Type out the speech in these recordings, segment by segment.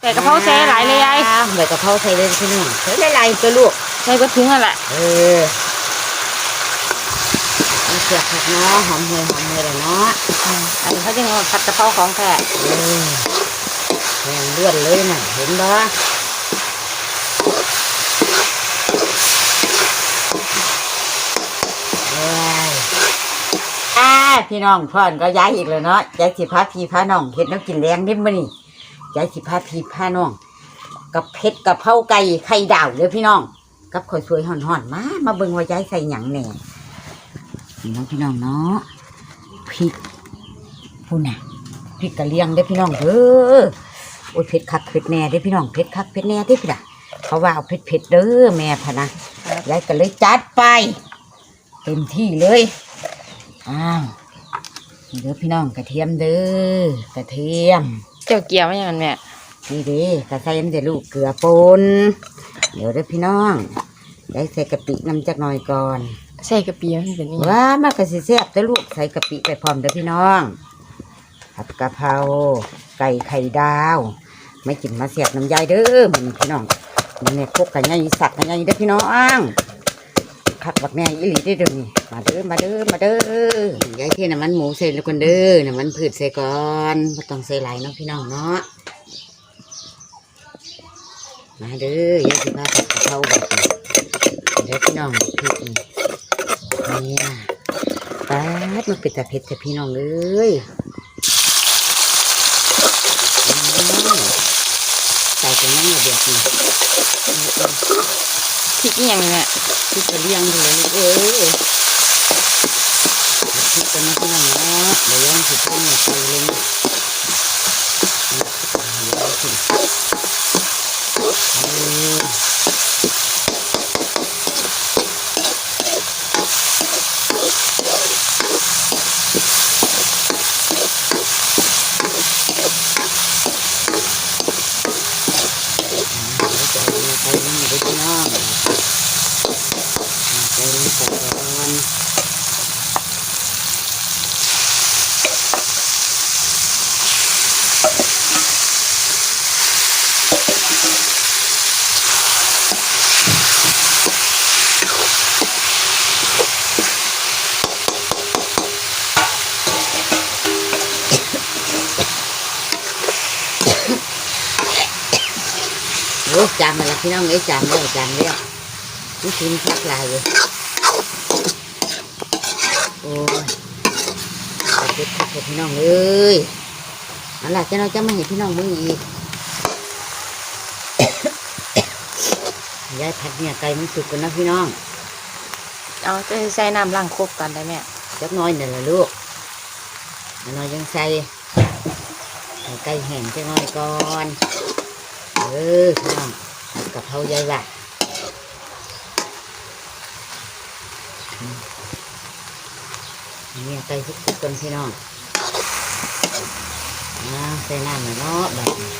แต่กระเพราใส่หลายเลยยายใบกะเพราใส่เลยพี่น้องใส่หลายๆตัวลูกใส่ก็ถึงนั่นแหละเออมันเสียบผักเนาะหอมเฮยหอมเฮยเลยเนาะอืมอันนี้เขาจะเรียกว่าผัดกระเพราของแท้เออแรงล้วนเลยน่ะเห็นบ่เอ้ยอ่าพี่น้องพ่อนก็ย้ายอีกแล้วเนาะย้ายสิพาพี่พาน้องเห็ดน้ำกินแรงนิดมานี่ ยายสิพาพี่พาน้อง กับเพชรกับเผาไก่ไข่ดาวเลยพี่น้อง กับข้าวสวยห่อนๆมามาเบิ่งว่ายายใส่หยังแหน่นี่เน้องพี่น้องเนาะพริกพูน่ะพริกกะเลียงเด้อพี่น้องเด้อโอ้ยเผ็ดคักเผ็ดแน่เด้อพี่น้องเผ็ดคักเผ็ดแน่เด้อพี่น่ะเขาว่าเอาเผ็ดเผ็ดเด้อแม่พะนะยายก็เลยจัดไป เต็มที่เลยอ้าวเด้อพี่น้องกระเทียมเด้อกระเทียม เจ้าเกี๊ยวมันยังไงแม่นี่เด้กระใส่มันจะลูกเกลือปนเดี๋ยวเด้อพี่น้อง ได้ใส่กะปิน้ำจักหน่อยก่อนใส่กะปิมันเป็นยังไงว้ามันก็สิแซ่บเด้อลูกใส่กะปิไปพร้อมเด้อพี่น้องผัดกะเพราไก่ไข่ดาว ไม่กินมาเสียบน้ำยายเด้อมันพี่น้องมันเนี่ยพวกกันใหญ่สักกันใหญ่เด้อพี่น้อง คักบักแม่อีหลีได้เดี๋ยวนี้มาเด้อมาเด้อมาเด้อยายเทน้ำมันหมูใส่แล้วกันเด้อน้ำมันพืชใส่ก่อนม่ต้องใส่หลายเนาะพี่น้องเนาะมาเด้อยายสิพาผัดกะเพราแบบนี้เด้อพี่น้องพริกนี่เนี่ยป๊าดมันเป็นตะเผ็ดแต่พี่น้องเอ้ยใส่ตรงนั้นมาแบบนี้ พริกนี่ยังไงแม่พริกกระเลียงเลยเอ้ยผัดพริกกันนะพี่น้องเนาะเดี๋ยวยังสิพ่อเนี่ยใส่เลยนะเดี๋ยวสิเออ ใจดีใจดีไปพี่น้องใจดีใส่ก่อน โอ้ยจานมาแล้วพี่น้องเอ้ยจานแล้วจานแล้วนี่กินพักลายเลยโอ้ยเอาเก็บพักให้พี่น้องเลยเอันล่ะจะเราจะไม่เห็นพี่น้องมึงอีกยายผัดเนี่ยไก่มันสุกกันนะพี่น้อง เอาจะใส่น้ำล้างครบกันได้แม่จักหน้อยนี่นแหละลูกอันน้อยยังใส่ให้ไก่แห้งจักหน้อยก่อน เออพี่น้องผัดกะเพรายายว่ะอืมเนี่ยไก่ทุกๆคนพี่น้องนะใส่น้ำหน่อยเนาะแบบนี้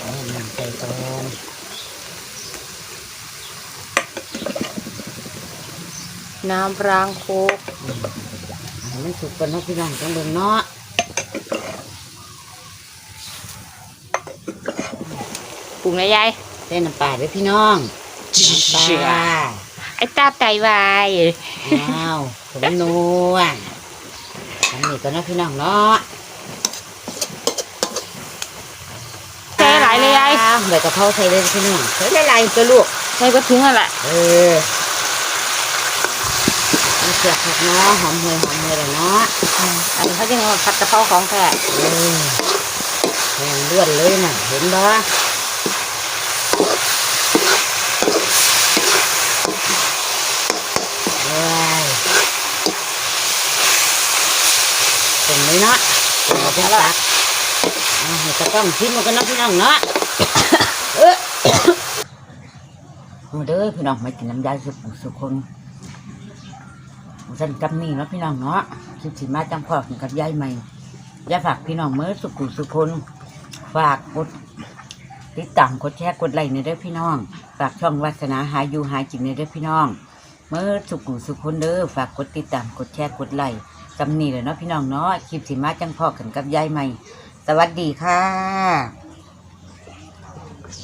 เอาน้ำใส่ก่อนน้ำล้างโคกให้มันสุกก่อนเนาะพี่น้องต้องเบิ่งเนาะ ปรุงนะยายใส่น้ำปลาด้วยพี่น้องน้ำปลาไอ้ตาไตวายอ้าวผงนัวอันนี้ก็นะพี่น้องเนาะใส่หลายเลยยายใบกะเพราใส่เลยพี่น้องใส่หลายๆตัวลูกใส่ก็ถึงนั่นแหละเออมันเสียบผักเนาะหอมเฮยหอมเฮยเลยเนาะอืมอันนี้เขาจะเรียกว่าผัดกระเพราของแท้เออแรงล้วนเลยน่ะเห็นบ่เอ้ยเป็นเลยเนาะ เป็นมาเป็นตักเอาให้ตะก้องชิมมันกันเนาะพี่น้องเนาะเออมาเด้อพี่น้องมากินน้ำยาสุกสุกคนสันกับนี่เนาะพี่น้องเนาะคิดสิมาจังพ่อกินกับยายใหม่ยายฝากพี่น้องเมื่อสุกุสุคนฝากกดติดตามกดแชร์กดไลค์ในเด้อพี่น้อง ฝากช่องวาสนาหาอยู่หาจินในเด้อพี่น้อง เมื่อสุกุสุคนเด้อฝากกดติดตามกดแชร์กดไลค์ สำนีเลยเนาะพี่น้องเนาะคลิปสีมาจังพอขันกับยายใหม่ สวัสดีค่ะ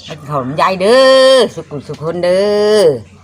ขนมยายเด้อสุขุสุขคนเด้อ